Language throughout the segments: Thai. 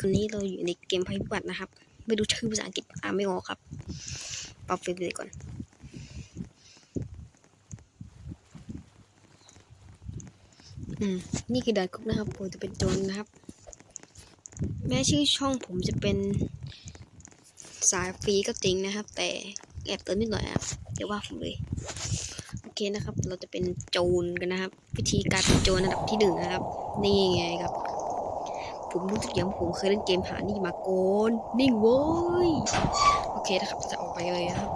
วันนี้เราอยู่ในเกมภัยพิบัตินะครับ ไม่รู้ชื่อภาษาอังกฤษอ่านไม่ออกครับปรับเฟรมเลยก่อน อืม นี่คือดานคุกนะครับผมจะเป็นโจรนะครับ แม้ชื่อช่องผมจะเป็นสายฟรีก็จริงนะครับ แต่แอบเติมนิดหน่อยนะครับเดี๋ยวว่าผมเลย โอเคนะครับ เราจะเป็นโจรกันนะครับ วิธีการเป็นโจรระดับที่หนึ่งนะครับ นี่ไงครับ ผมรู้สึกอย่างผมเคยเล่นเกมหานี่มาโกนนิ่งโว้ย โอเคนะครับ จะออกไปเลยนะครับ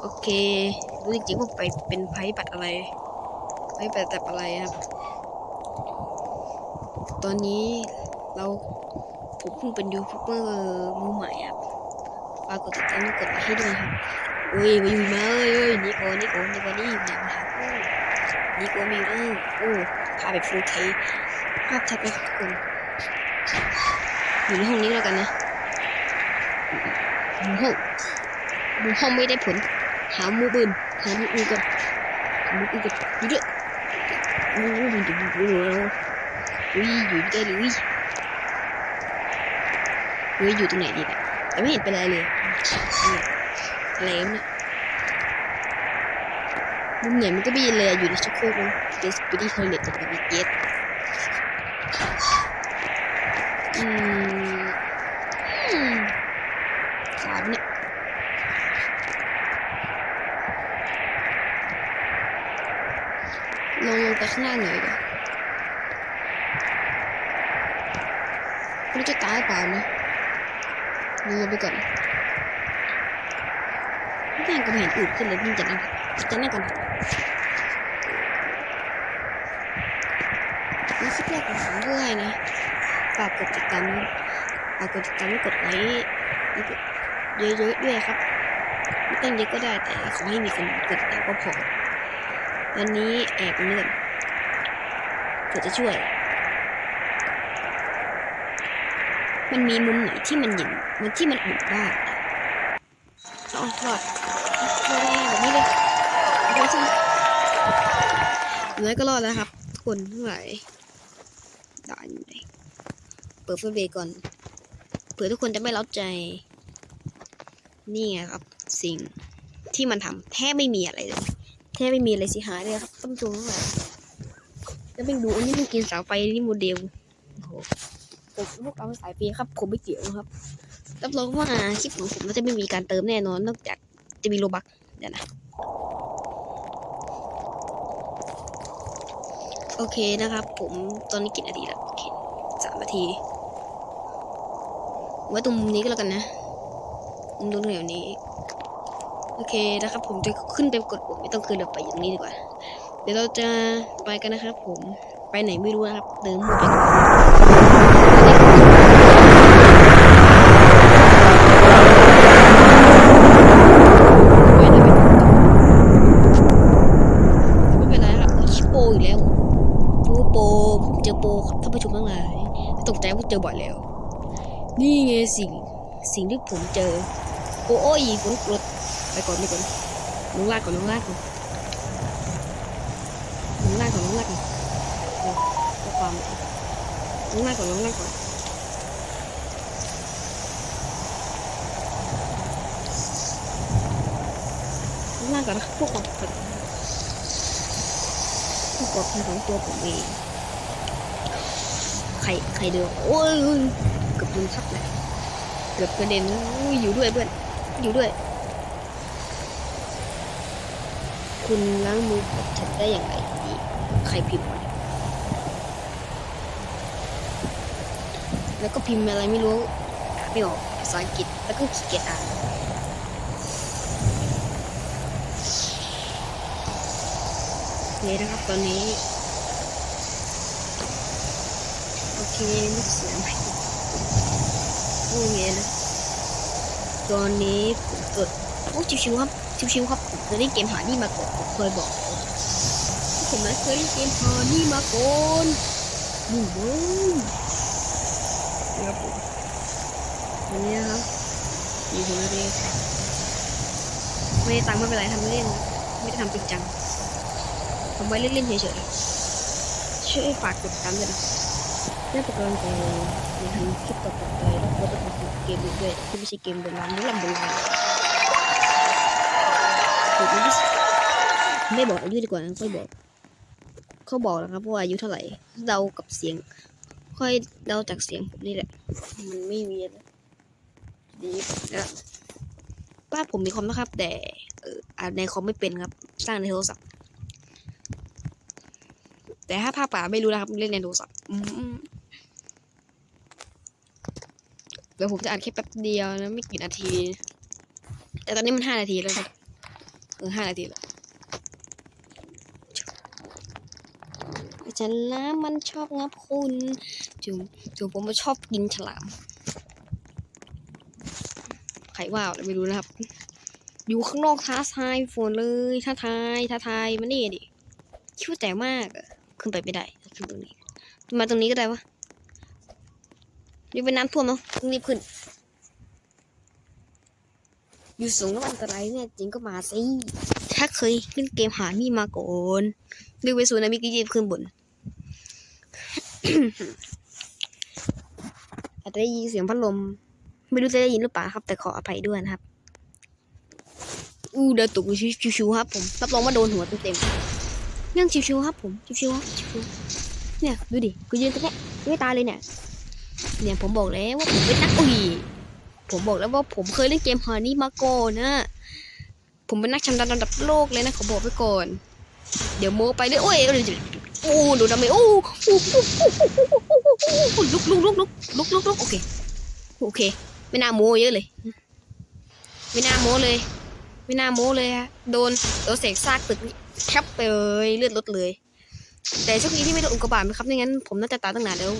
โอเครู้จริงๆว่าไปเป็นไพ่บัตรอะไรไพ่บัตรแบบอะไรครับ ตอนนี้เราผมเพิ่งเป็นยูทูบเบอร์มือใหม่ครับฝากกดติดตามกดไลค์ให้ด้วยครับโอ้ยมาอยู่มาเอ้ยเอ้ยนี่โกนนี่โกนนี่ก่อนนี่อยู่ไหนมาหาโอ้นี่โกนมีเรื่องโอ้พาไปฟูลเคภาพชัดไหมครับทุกคน อยู่ในห้องนี้แล้วกันนะหมูห้องหมูห้องไม่ได้ผล หาหมูปืนหาหมูอื่นก่อนหมูอื่นก่อนอยู่ด้วยโอ้ยมันจะบุกเราอุ้ยอยู่ใกล้เลยอุ้ยอุ้ยอยู่ตรงไหนดีเนี่ยแต่ไม่เห็นเป็นอะไรเลยเนี่ยอะไรเนี่ยมุมไหนมันก็ไม่ยินเลยอยู่ในชักโครกเลยเกสไปที่ทอยเล็ตจะไปมีเกส อืมอืมสามเนี่ยลงลงไปข้างล่างหน่อยดีกว่าไม่รู้จะตายเปล่านะลงไปก่อนแม่งก็เห็นอืดขึ้นเลยพี่จะนั่งจะนั่งก่อนนี่คลิปแรกของผมด้วยนะ ฝากกดติดตามฝากกดติดตามกดไลค์เยอะๆด้วยครับ ไม่ต้องเยอะก็ได้แต่ขอให้มีคนกดติดตามก็พอตอนนี้แอบเลื่อนเพื่อจะช่วย มันมีมุมไหนที่มันหยินมันที่มันอุดได้อ๋อรอดรอดได้แบบนี้เลยดูสิน้อยก็รอดแล้วครับทุกคนทั้งหลายด่านอยู่ไหน เปิดเฟซเบก่อน เผื่อทุกคนจะไม่เล้าใจ นี่ไงครับ สิ่งที่มันทำแทบไม่มีอะไรเลย แทบไม่มีอะไรสียหายเลยครับต้องดูงหลาแล้วไปดูอันนี้มันกินเสาไฟนี่โมเดลโอ้โหผมพวกเราสายฟีครับ ผมไม่เกี่ยวครับรับรองว่าคลิปของผมจะไม่มีการเติมแน่นอน นอกจากจะมีโลบักเดี๋ยวนะโอเคนะครับ ผมตอนนี้กี่นาทีแล้วโอเคสามนาที ไว้ตรงมุมนี้ก็แล้วกันนะมุมตรงแถวนี้ โอเคนะครับ ผมจะขึ้นไปกดปุ่มไม่ต้องขึ้นเดี๋ยวไปอย่างนี้ดีกว่า เดี๋ยวเราจะไปกันนะครับ ผมไปไหนไม่รู้นะครับเดินหมดไปก่อนไปไหนไปก่อนไม่เป็นไรครับชิปโปอีกแล้วโอ้โปผมเจอโปครับท่านผู้ชมทั้งหลายไม่ตกใจว่าเจอบ่อยแล้ว นี่ไงสิ่งสิ่งที่ผมเจอโอ้ยฝนกรดไปก่อนไปก่อนลงลากก่อนลงลากก่อนลงลากก่อนลงลากก่อนเออเพื่อความลงลากก่อนลงลากก่อนลงลากก่อนนะครับพวกความปลอดภัยพวกปลอดภัยของตัวผมเองใครใครเดินโอ้ยเกือ บโดนทับเลยเกือบกระเด็นอยู่ด้วยเพื่อน อยู่ด้วย คุณล้างมือกับฉันได้อย่างไรดีใครพิมพ์มาแล้วก็พิมพ์อะไรไม่รู้ไม่ออกภาษาอังกฤษแล้วก็ขี้เกียจอ่านนี่นะครับตอนนี้ โอเคนึกเสียงใหม่ พูดอย่างนี้นะตอนนี้ผมเกิดโอ้ชิวๆครับชิวๆครับผมเคยเล่นเกมหานี่มาก่อนผมเคยบอกผมนะเคยเล่นเกมหานี่มาก่อนนี่เว้ยนะครับผมวันนี้นะครับมีคนเรียกไม่ได้ตังค์ไม่เป็นไรทำเล่น ไม่ได้ทำจริงจังทำไว้เล่นๆเฉยๆช่วยฝากกดติดตามด้วยนะ ได้เป็นกำลังจในจะทำคลิปต่อไปแล้วก็จะทำเกมด้วยที่ไม่ใช่เกมโบราณนี่ลำโบราณผมไม่ไม่บอกอายุดีกว่านะค่อยบอกเขาบอกแล้วครับว่าอายุเท่าไหร่เดากับเสียง ค่อยเดาจากเสียงผมนี่แหละ มันไม่มีอะดีนะบ้าผมมีคอมนะครับ แต่อออ่านในคอมไม่เป็นครับ สร้างในโทรศัพท์แต่ถ้าภาพป่าไม่รู้นะครับเล่นในโทรศัพท์อืม เดี๋ยวผมจะอ่านแค่แป๊บเดียวนะไม่กี่นาที แต่ตอนนี้มันห้านาทีแล้วครับเออห้านาทีแล้วฉันนะมันชอบงับคุณจุงจุงผมมาชอบกินฉลามใครว่าอะไรไม่รู้นะครับ อยู่ข้างนอกท้าทายฝนเลยท้าทายท้าทายมานี่ดิคิดว่าแต่มากขึ้นไปไม่ได้ขึ้นตรงนี้มาตรงนี้ก็ได้วะ นี่เป็นน้ำท่วมเนาะต้องรีบขึ้น อยู่สูงแล้วอันตรายเนี่ยจริงก็มาสิ ถ้าเคยเล่นเกมหานี่มาก่อนดูไปสูนามิก็ยีบขึ้นบนอาจจะได้ยินเสียงพัดลม ไม่รู้จะได้ยินหรือเปล่าครับ แต่ขออภัยด้วยนะครับ อู้เดินตุกชิวๆครับผม รับรองว่าโดนหัวเต็มๆยังชิวๆครับผม ชิวๆครับชิวๆเนี่ย ดูดิ กูยืนตรงเนี้ยไม่ตายเลยเนี่ย เนี่ยผมบอกแล้วว่าผมเป็นนักอุ้ยผมบอกแล้วว่าผมเคยเล่นเกมฮานี่มาโกนะผมเป็นนักชำนาญระดับโลกเลยนะขอบอกไว้ก่อน เดี๋ยวโมไปเลยโอ้ยโอ้ดูดำเลยโอ้โอ้ลุกลุกลุกลุกลุกลุกลุกโอเคโอเค ไม่น่าโมเยอะเลย ไม่น่าโมเลย ไม่น่าโมเลยฮะโดนโดนเสกซากตึกแคบไปเลยเลือดลดเลย แต่โชคดีที่ไม่โดนอุกกาบาตนะครับไม่งั้นผมน่าจะตายตั้งนานแล้ว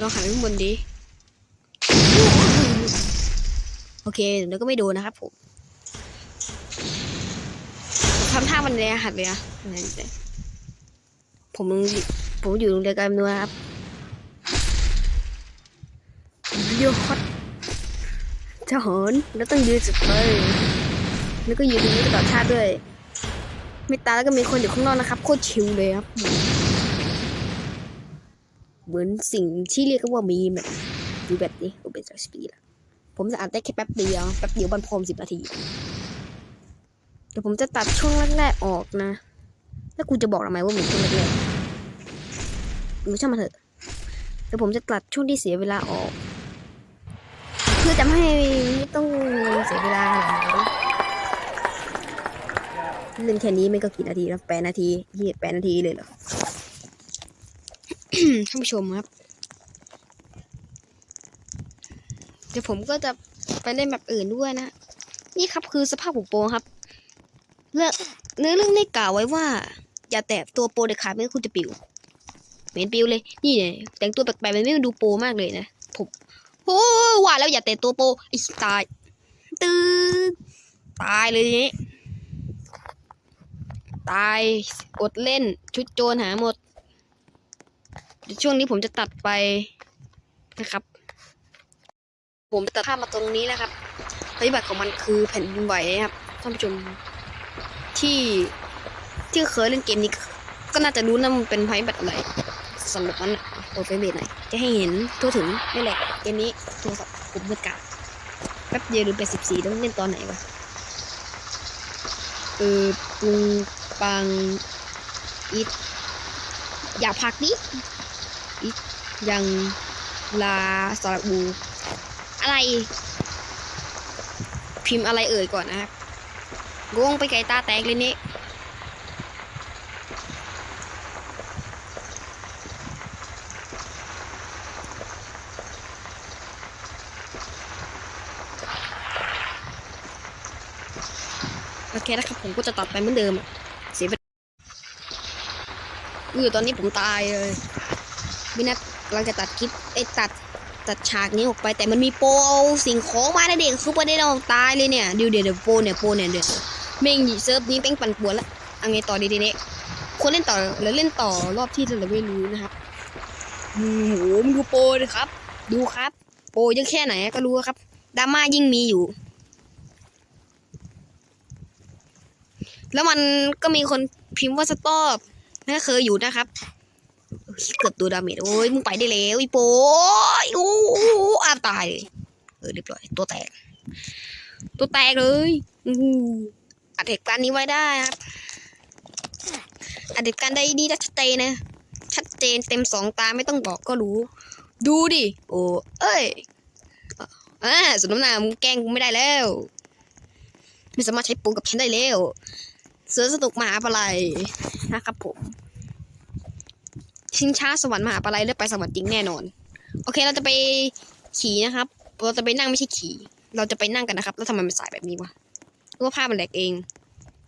ลองหันไปข้างบนดีโอเคเดี๋ยวก็ไม่โดนนะครับผมทำท่ามันเลยหัดเลยอะผมผมอยู่โรงเรียนการนัวครับโยฮอตจะหอนแล้วต้องยืนสุดเลยแล้วก็ยืนตรงนี้ตลอดชาติด้วย ไม่ตาแล้วก็มีคนอยู่ข้างนอกนะครับ โคตรชิลเลยครับ เหมือนสิ่งที่เรียกว่ามีแบบดูแบบนี้โอเปนสปีดผมจะอ่านได้แค่แป๊บเดียวแป๊บเดียวบันพรมสิบนาทีเดี๋ยวผมจะตัดช่วงแรกๆออกนะ แล้วกูจะบอกทำไมว่าเหมือนช่วงแรกๆไม่ช่างมันเถอะเดี๋ยวผมจะตัดช่วงที่เสียเวลาออกเพื่อจะไม่ให้ไม่ต้องเสียเวลาขนาดนั้นเล่นแค่นี้ไม่ก็กี่นาทีแล้วแปดนาทีเฮียแปดนาทีเลยเหรอ ท่านผู้ชมครับ เดี๋ยวผมก็จะไปเล่นแบบอื่นด้วยนะ นี่ครับคือสภาพของโปรครับเรื่องเนื้อเรื่องได้กล่าวไว้ว่า อย่าแตะตัวโปรเด็ดขาดไม่งั้นคุณจะปิวเหม็นปิวเลย นี่เนี่ยแต่งตัวแปลกๆมันไม่ดูโปรมากเลยนะผมโอ้ว่าแล้วอย่าแตะตัวโปรไอ้ตายตื่นตายเลยทีนี้ ตายอดเล่นชุดโจรหาหมด ช่วงนี้ผมจะตัดไปนะครับ ผมตัดภาพมาตรงนี้นะครับปฏิบัติของมันคือแผ่นดินไหวนะครับท่านผู้ชมที่ที่เคยเล่นเกมนี้ก็น่าจะรู้นะมันเป็นภัยบัตรอะไรสำหรับมันโอเฟเบทหนจะให้เห็นทั่วถึงนี่แหละเกมนี้โทรศัพท์ผมเมื่อกาแป๊บเดียวหรือไปสิบสี่ต้องเล่นตอนไหนวะเออปุงปังอิดอย่าพักดิ อิดยังลาสระบู อะไร พิมพ์อะไรเอ่ยก่อนนะครับงงไปไก่ตาแตกเลยนี่โอเคนะครับผมก็จะตัดไปเหมือนเดิมเสียไปเออตอนนี้ผมตายเลย วินัทกำลังจะตัดคลิปเอ้ตัดตัดฉากนี้ออกไป แต่มันมีโปเอาสิ่งของมาในเด็กคือประเด็นเราตายเลยเนี่ยเดี๋ยวเดี๋ยวโปเนี่ยโปเนี่ยเดี๋ยวเม่งเซิร์ฟนี้เป็นปั่นป่วนละเอาไงต่อดีดีเนี่ยควรเล่นต่อหรือเล่นต่อรอบที่เราไม่รู้นะครับโอ้โหมดูโปเลยครับ ดูครับ โปเยอะแค่ไหนก็รู้ครับดราม่ายิ่งมีอยู่ แล้วมันก็มีคนพิมพ์ว่าสต็อปนั่นก็เคยอยู่นะครับ เกือบตัวดาเมจโอ้ยมึงไปได้แล้วอีโป้ยโอ้อาตายเลยเออเรียบร้อยตัวแตก ตัวแตกเลยอู้หูอัดเหตุการณ์นี้ไว้ได้ครับอัดเหตุการณ์ได้ดีชัดเจนนะชัดเจนเต็มสองตาไม่ต้องบอกก็รู้ ดูดิโอ้เอ้ยอ่าสมน้ำหนามึงแกล้งกูไม่ได้แล้วไม่สามารถใช้ปูนกับฉันได้แล้วเสือสนุกมหาปลัยนะครับผม ชิงช้าสวรรค์มหาปลัยเลือกไปสวรรค์จริงแน่นอน โอเคเราจะไปขี่นะครับ เราจะไปนั่งไม่ใช่ขี่ เราจะไปนั่งกันนะครับ แล้วทำไมมันสายแบบนี้วะหรือว่าภาพมันแหลกเอง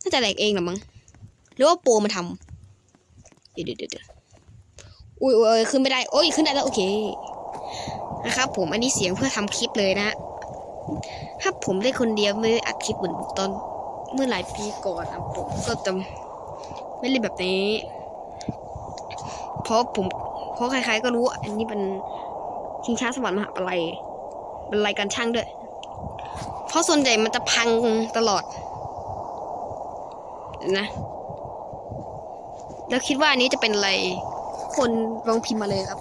น่าจะแหลกเองหรอมั้ง หรือว่าโปรมาทำเดี๋ยวเดี๋ยวเดี๋ยวอุ้ยอุ้ยขึ้นไม่ได้ โอ้ยขึ้นได้แล้วโอเค นะครับ ผมอันนี้เสียงเพื่อทำคลิปเลยนะถ้าผมได้คนเดียวไม่ได้อัดคลิปเหมือนตอนเมื่อหลายปีก่อนนะผมก็จะไม่เล่นแบบนี้ ราะผมเพราะใครๆก็รู้ อันนี้เป็นชิงช้าสวรรค์มหาปลัยเป็นรายการช่างด้วย เพราะส่วนใหญ่มันจะพังตลอดนะ แล้วคิดว่าอันนี้จะเป็นอะไร คนลองพิมพ์มาเลยครับ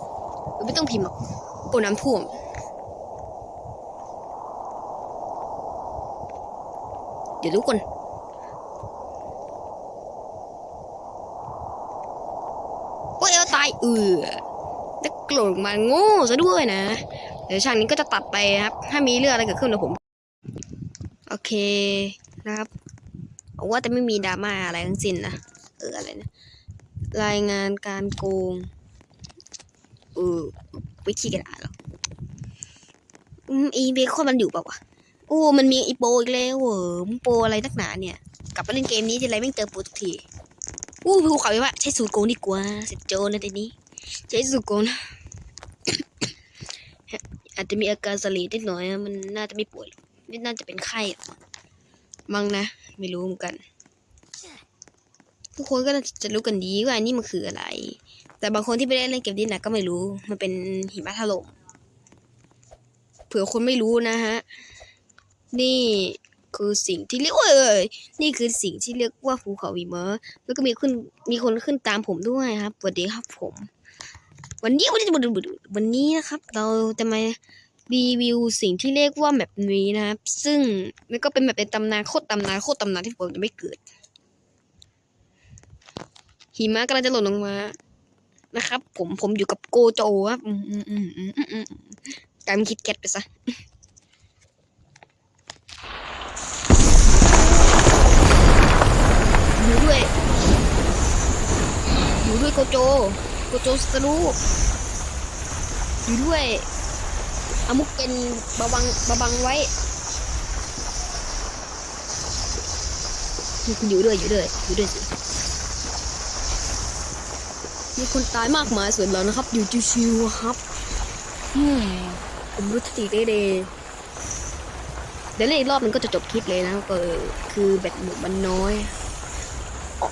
หรือไม่ต้องพิมพ์หรอกโอ้น้ำท่วมเดี๋ยวทุกคนโอ้ยเอาตายเอือแล้วโกรธมาโง่ซะด้วยนะ เดี๋ยวฉากนี้ก็จะตัดไปครับ ถ้ามีเรื่องอะไรเกิดขึ้นเดี๋ยวผม โอเคนะครับว่าจะไม่มีดราม่าอะไรทั้งสิ้นนะ เอออะไรนะ รายงานการโกง เออวิธีกระดาษหรออืมอีเบคอนมันอยู่เปล่าวะโอ้ มันมีอีโปอีกแล้วเหรอมันโปรอะไรนักหนาเนี่ย กลับมาเล่นเกมนี้ทีไรไม่เจอโปทุกที อู้ภูเขาไปว่าใช้สูตรโกงดีกว่า เสร็จโจนะทีนี้ ใช้สูตรโกงนะ อาจจะมีอาการสลีดนิดหน่อย มันน่าจะไม่ป่วยหรอกนี่น่าจะเป็นไข้มั้งนะ ไม่รู้เหมือนกันทุกคนก็จะรู้กันดีว่าอันนี้มันคืออะไร แต่บางคนที่ไม่ได้เล่นเกมนี้นะก็ไม่รู้ มันเป็นหิมะถล่ม เผื่อคนไม่รู้นะฮะ นี่ คือสิ่งที่เรียกว่าเอยนี่คือสิ่งที่เรียกว่าภูเขาหิมะแล้วก็มีขึ้นมีคนขึ้นตามผมด้วยครับสวัสดีครับผม วันนี้วันนี้วันนี้นะครับ เราจะมารีวิวสิ่งที่เรียกว่าแบบนี้นะครับ ซึ่งมันก็เป็นแบบในตำนานโคตรตำนานโคตรตำนานที่ผมจะไม่เกิด หิมะกำลังจะหล่นลงมานะครับ ผมผมอยู่กับโกโจครับ อืมอืมอืมอืมอืมกลายเป็นคิดแกตไปซะ อยู่ด้วย อยู่ด้วย โกโจ โกโจสรูอยู่ด้วยอามุกเกนบาบังบาบังไว้อยู่อยู่ด้วยอยู่ด้วยอยู่ด้วยสิมีคนตายมากมายส่วนเรานะครับ อยู่ชิวๆครับอืมผมรู้สติได้เลยเดี๋ยวเล่นอีกรอบมันก็จะจบคลิปเลยนะก็คือแบตหมดมันน้อยอ๋อ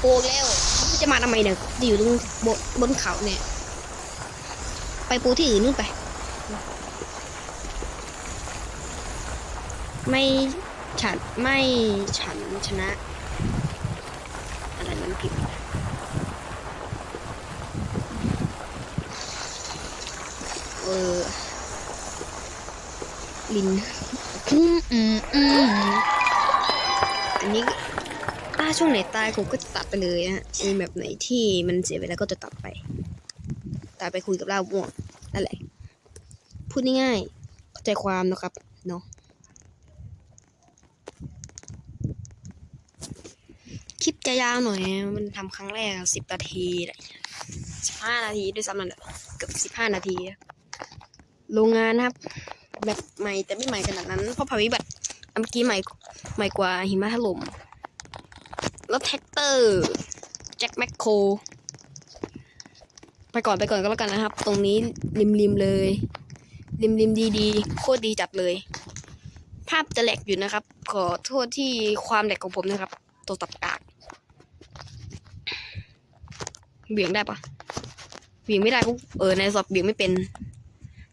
โกงแล้ว จะมาทำไมเนี่ยจะอยู่ตรงบนบนเขาเนี่ย ไปปูที่อื่นนู่นไป ไม่ฉันไม่ฉันชนะ อะไรมันผิดเออ ลินอืมอืมอืม ช่วงไหนตายผมก็จะตัดไปเลยฮะมีแบบไหนที่มันเสียเวลาก็จะตัดไป ตัดไปคุยกับเราม่วงนั่นแหละ พูดง่ายๆเข้าใจความนะครับเนาะคลิปจะยาวหน่อย มันทำครั้งแรกสิบนาทีสิบห้านาทีด้วยซ้ำนั่นแหละเกือบสิบห้านาที โรงงานนะครับ แบบใหม่แต่ไม่ใหม่ขนาดนั้น เพราะภัยพิบัติอันเมื่อกี้ใหม่ใหม่กว่าหิมะถล่ม รถแท็กเตอร์แจ็คแมคโครไปก่อนไปก่อนก็แล้วกันนะครับ ตรงนี้ริมริมๆเลย ริมริมดีดีๆโคตรดีจัดเลย ภาพจะแหลกอยู่นะครับ ขอโทษที่ความแหลกของผมนะครับ ตัวตับกากเบี่ยงได้ปะเบี่ยงไม่ได้ปุ๊บเออในสอบเบี่ยงไม่เป็น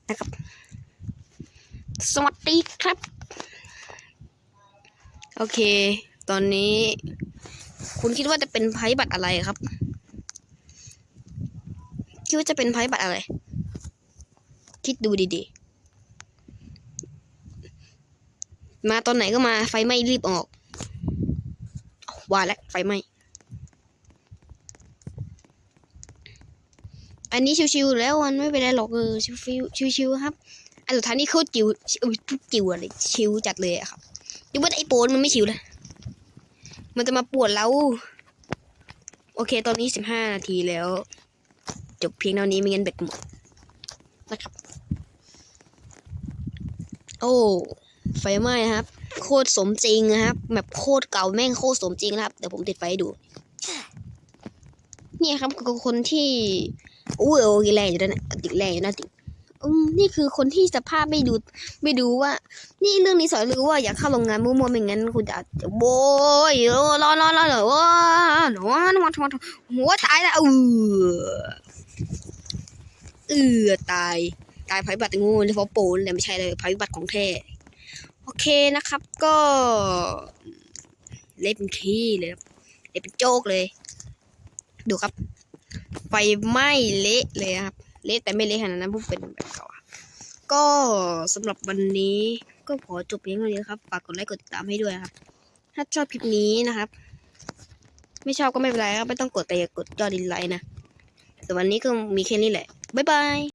นะครับ สวัสดีครับ โอเค ตอนนี้ คุณคิดว่าจะเป็นภัยบัตรอะไรครับ คิดว่าจะเป็นภัยบัติอะไร คิดดูดีๆ มาตอนไหนก็มาไฟไหม้รีบออกว่าแล้วไฟไหม้อันนี้ชิวๆแล้วมันไม่เป็นไรหรอกเออชิวๆชิวๆครับ อันสุดท้ายนี่โคตรจิวอุ้ยจิวอะไรชิวจัดเลยอะครับดูว่าไอ้โปนมันไม่ชิวเลย มันจะมาปวดเรา โอเค ตอนนี้สิบห้านาทีแล้ว จบเพียงเท่านี้ไม่งั้นเบ็ดหมดนะครับ โอ้ไฟไหม้ครับ โคตรสมจริงนะครับแบบโคตรเก่าแม่งโคตรสมจริงนะครับ เดี๋ยวผมติดไฟให้ดู เนี่ยครับคือคนที่อู้โอ้ยแรงอยู่แล้วนะติดแรงอยู่นะติด อืมนี่คือคนที่สภาพไม่ดูไม่ดูว่า นี่เรื่องนี้สอนรู้ว่าอย่าเข้าโรงงานมั่วๆไม่งั้นคุณจะจะโวยร้อนร้อนร้อนร้อนว้าหนอนมาทำหัวตายแล้วเออเออตาย ตายภัยพิบัติงูเฉพาะโปนแต่ไม่ใช่เลยภัยพิบัติของแท้โอเคนะครับ ก็เล่นเป็นขี้เลยครับเล่นเป็นโจกเลย ดูครับ ไฟไหม้เละเลยครับ เละแต่ไม่เละขนาดนั้นพวกเป็นแบบเก่าก็สำหรับวันนี้ก็ขอจบเพียงเท่านี้ครับฝากกดไลค์กดติดตามให้ด้วยครับ ถ้าชอบคลิปนี้นะครับ ไม่ชอบก็ไม่เป็นไรครับไม่ต้องกดแต่อย่ากดยอดดินไลค์นะแต่วันนี้ก็มีแค่นี้แหละบ๊ายบาย